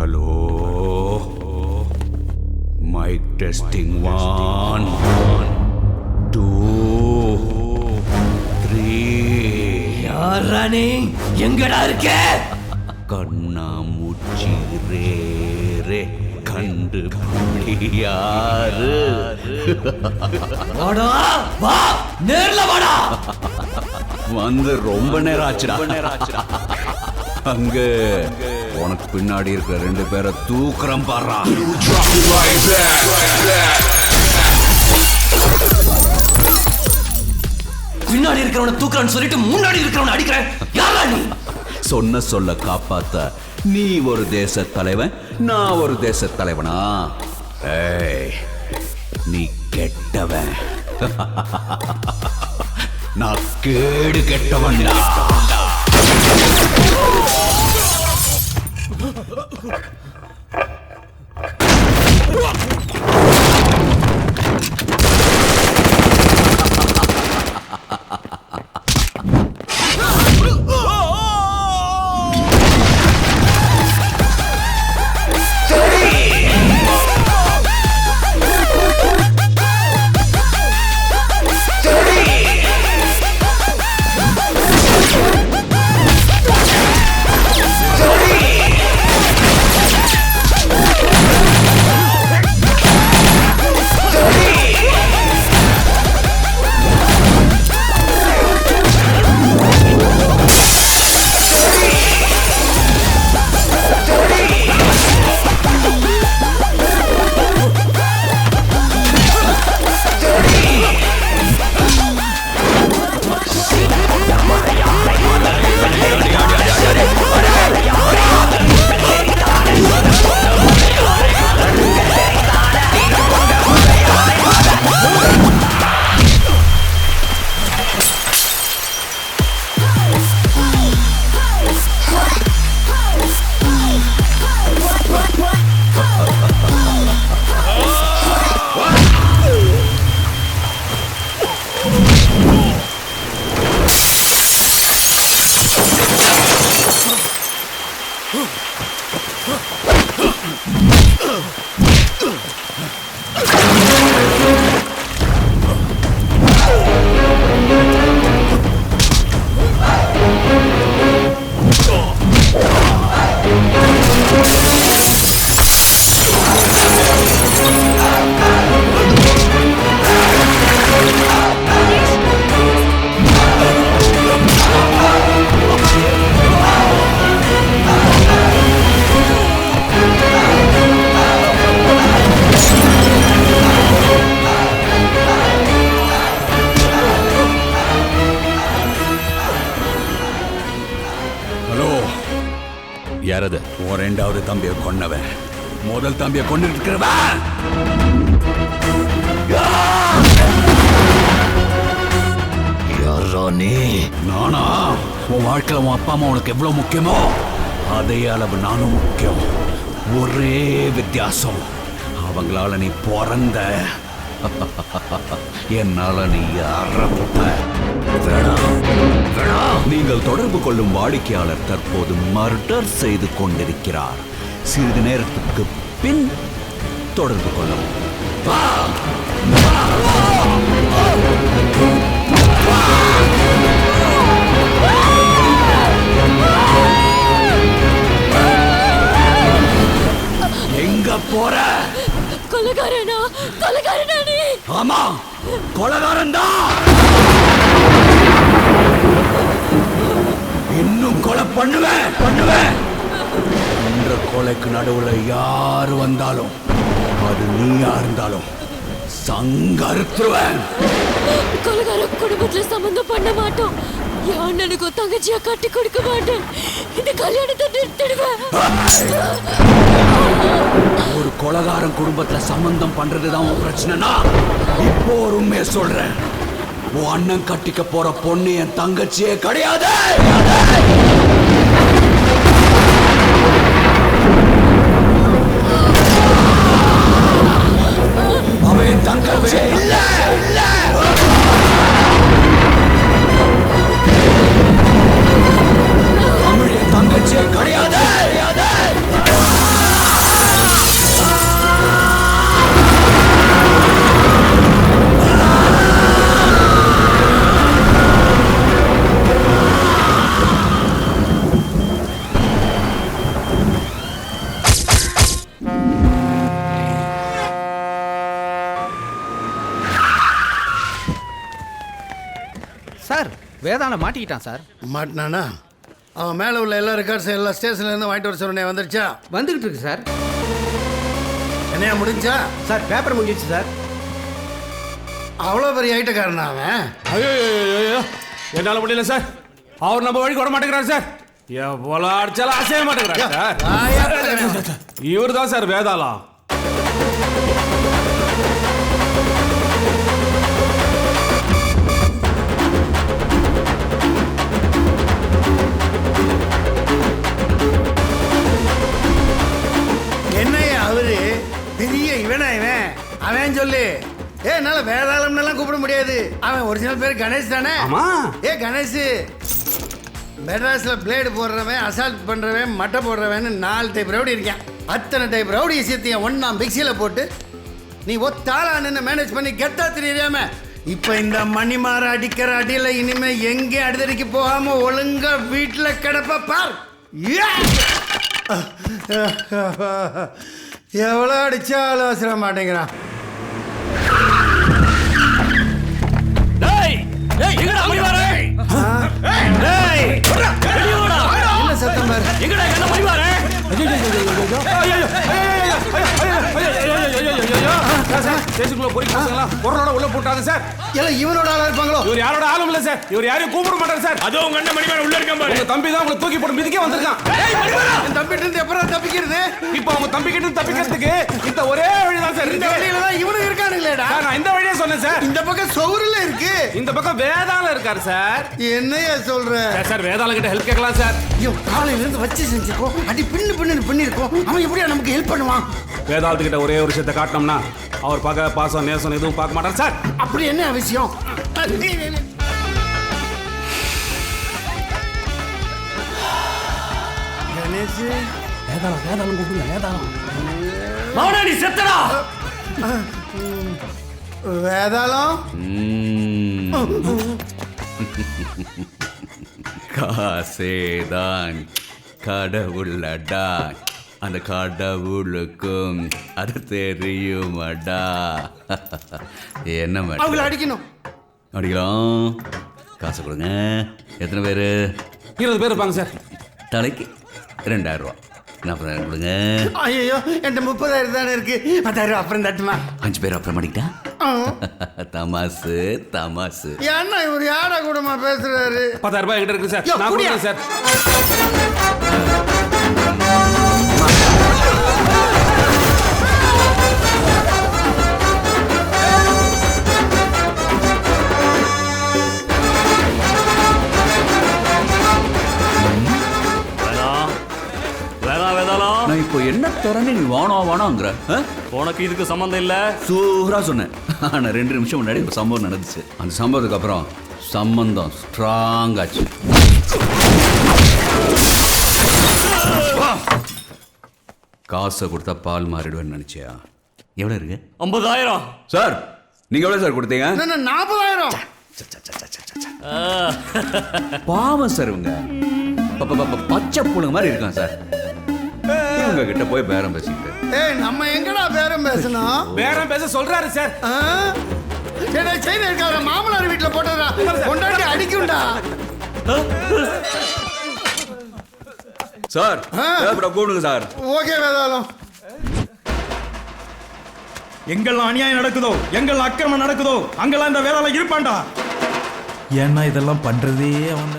Hello mike testing one two three யாரா நீ? எங்கடா இருக்க? கண்ணாமூச்சி ரே ரே. கண்டு யாரு வாடா வா. நேர்ல வாடா. வந்து ரொம்ப நேரம் ஆச்சுடா. அங்க உனக்கு பின்னாடி இருக்கிற ரெண்டு பேரை தூக்குறம் பாடுறா பின்னாடி இருக்கிறவன தூக்குறான்னு சொல்லிட்டு முன்னாடி இருக்கிறவன அடிக்கிறேன். யாரா நீ? சொன்ன சொல்ல காப்பாத்த. நீ ஒரு தேச தலைவன் நான் ஒரு தேச தலைவனா? ஏய் நீ கெட்டவன். நான் கேடு கெட்டவன்டா. ほら。ஹலோ யாரது உன் ரெண்டாவது தம்பியை கொன்னவன். முதல் தம்பியை கொண்டு இருக்கிறவன் யாரா நீ? நானா? உன் வாழ்க்கையில உன் அப்பா அம்மா உனக்கு எவ்வளவு முக்கியமோ அதே அளவு நானும் முக்கியம். ஒரே வித்தியாசம். அவங்களால நீ பிறந்த. என்னால நீ அறப்ப வேணாம் வேணாம் நீங்கள் தொடர்பு கொள்ளும் வாடிக்கையாளர் தற்போது மர்டர் செய்து கொண்டிருக்கிறார். சிறிது நேரத்துக்கு பின் தொடர்பு கொள்ளவும் எங்க போற? கொலைகாரனா கொலைகாரனா நீ? ஆமா கொலகாரன் தான்! பண்ணுவேன் பண்ணுவேன் என்ற கொலைக்கு நடுவுல யாரு வந்தாலும் அது நீயா இருந்தாலும் சங்கருத்துருவேன். கொலைகார குடும்பத்துல சம்பந்தம் பண்ண மாட்டோம். என் அண்ணனுக்கும் தங்கச்சியா கட்டி கொடுக்க மாட்டேன். இந்த கல்யாணத்தை நிறுத்திடுவேன். ஒரு கொலகாரன் குடும்பத்துல சம்பந்தம் பண்றதுதான் உன் பிரச்சனைனா இப்போ ஒரு உண்மையை சொல்றேன். உன் அண்ணன் கட்டிக்க போற பொண்ணு என் தங்கச்சியே கிடையாது! வேதாள மாட்டிக்கிட்டான் சார். மாட்டினானா? அவன் மேலே உள்ள எல்லா ரெக்கார்ட்ஸும் எல்லா ஸ்டேஷன்லேருந்து வாங்கிட்டு வர சொன்னே வந்துருச்சா? வந்துகிட்டு இருக்கு சார். என்னையா முடிஞ்சா? சார் பேப்பர் முடிஞ்சிச்சு சார். அவ்வளோ பெரிய ஐட்டக்காரனா அவன்? ஐயோ என்னால முடியல சார். அவர் நம்ம வழிக்கு விட மாட்டேங்கிறார் சார். எவ்வளோ அடிச்சாலும் அசைய மாட்டேங்கிறார் சார். இவர் தான் சார் வேதாளா அவரு பெரிய இவனா இவன்? அவன் சொல்லு. ஏ என்னால வேதாளம்னு எல்லாம் கூப்பிட முடியாது. அவன் ஒரிஜினல் பேர் கணேஷ் தானே? ஆமா. ஏ கணேஷ் மெட்ராஸ்ல பிளேடு போடுறவன் அசால்ட் பண்றவன் மட்டை போடுறவன் நாலு டைப் ரவுடி இருக்கேன். அத்தனை டைப் ரவுடி விஷயத்தையும் ஒண்ணா மிக்சியில போட்டு நீ ஒத்தாளா நின்று மேனேஜ் பண்ணி கெத்தா தெரியாம இப்ப இந்த மணிமார அடிக்கிற அடியில இனிமே எங்க அடுத்தடிக்கு போகாம ஒழுங்கா வீட்டுல கிடப்ப பார்! எவ்வளோ அடிச்சாலும் அவசர மாட்டேங்கிறான். என்ன ஸ்டேஷனுக்குள்ள பொறிக்க பொருளோட உள்ள போட்டாங்க சார். எல்லாம் இவனோட ஆளா இருப்பாங்களோ? இவர் யாரோட ஆளும் இல்ல சார். இவர் யாரையும் கூப்பிட மாட்டார் சார். அதோ உங்க அண்ணன் மணிமேல உள்ள இருக்கான் பாரு. உங்க தம்பி தான் உங்களை தூக்கி போட்டு மிதிக்க வந்திருக்கான். என் தம்பிட்டு இருந்து எப்பறம் தப்பிக்கிறது? இப்போ அவங்க தம்பி கிட்ட தப்பிக்கிறதுக்கு இந்த ஒரே வழிதான் சார். இந்த வழியில தான் இவனும் இருக்கானுங்களேடா நான் இந்த வழியே சொன்னேன் சார். இந்த பக்கம் சவுருல இருக்கு. இந்த பக்கம் வேதாள இருக்காரு சார். என்னையா சொல்ற? சார், வேதாள கிட்ட ஹெல்ப் கேட்கலாம் சார். ஐயோ காலையில இருந்து வச்சு செஞ்சுக்கோ. அடி பின்னு பின்னு பண்ணிருக்கோம் அவன் எப்படியா நமக்கு ஹெல்ப் பண்ணுவான்? வேதாளத்து கிட்ட ஒரே ஒரு விஷயத்தை காட்டினோம்னா அவர் பகை பாசம் நேசம் எதுவும் பார்க்க மாட்டார். சார் அப்படி என்ன விஷயம்? கணேஷ். மௌனாடி செத்தடா! வேதாளம்? காசேதான் கடவுளடா. அந்த கடவுளுக்கும் அது தெரியுமடா? என்ன மேடம் அவங்கள அடிக்கணும். அடிக்கலாம். காசு கொடுங்க. எத்தனை பேர்? இருபது பேர் இருப்பாங்க சார். தலைக்கு ரெண்டாயிரம் ரூபா. நாற்பதாயிரம் கொடுங்க? ஐயோ என்கிட்ட முப்பதாயிரம் தானே இருக்கு. பத்தாயிரம் அப்புறம் தட்டுமா? அஞ்சு பேர் அப்புறம் அடிக்கிட்டா. தமாசு தமாசு. ஏன்னா இவர் யாரா கூடமா பேசுறாரு? பத்தாயிரம் ரூபாய் என்கிட்ட இருக்கு சார். நான் சார். தரேன்னு நீ வானோ வானோங்கிற? உனக்கு இதுக்கு சம்மந்தம் இல்ல. சூப்பரா சொன்னேன். ஆனால் ரெண்டு நிமிஷம் முன்னாடி ஒரு சம்பவம் நடந்துச்சு. அந்த சம்பவத்துக்கு அப்புறம் சம்பந்தம் ஸ்ட்ராங் ஆச்சு. காசை கொடுத்தா பால் மாறிடுவேன்னு நினைச்சியா? எவ்வளோ இருக்கு? ஐம்பதாயிரம். சார் நீங்க எவ்வளோ சார் கொடுத்தீங்க? என்ன நாற்பதாயிரம். பாவம் சார் இவங்க. பச்சை புழுங்க மாதிரி இருக்கான் சார். கிட்ட போய் பேரம் பேசிக்கிட்டு. ஏய் நம்ம எங்கடா பேரம் பேசணும்? பேரம் பேச சொல்றாரு சார். ஆ? ஏடா செயின் இருக்காத மாமனார் வீட்டுல போட்டதா கொண்டாடி அடிக்கும்டா. சார். தேவைப்பட கூப்பிடுங்க சார். ஓகே வேதாளம். எங்கெல்லாம் அநியாயம் நடக்குதோ எங்கெல்லாம் அக்கிரமம் நடக்குதோ அங்கெல்லாம் இந்த வேதாளம் இருப்பான்டா. ஏன்னா இதெல்லாம் பண்றதே அவன்.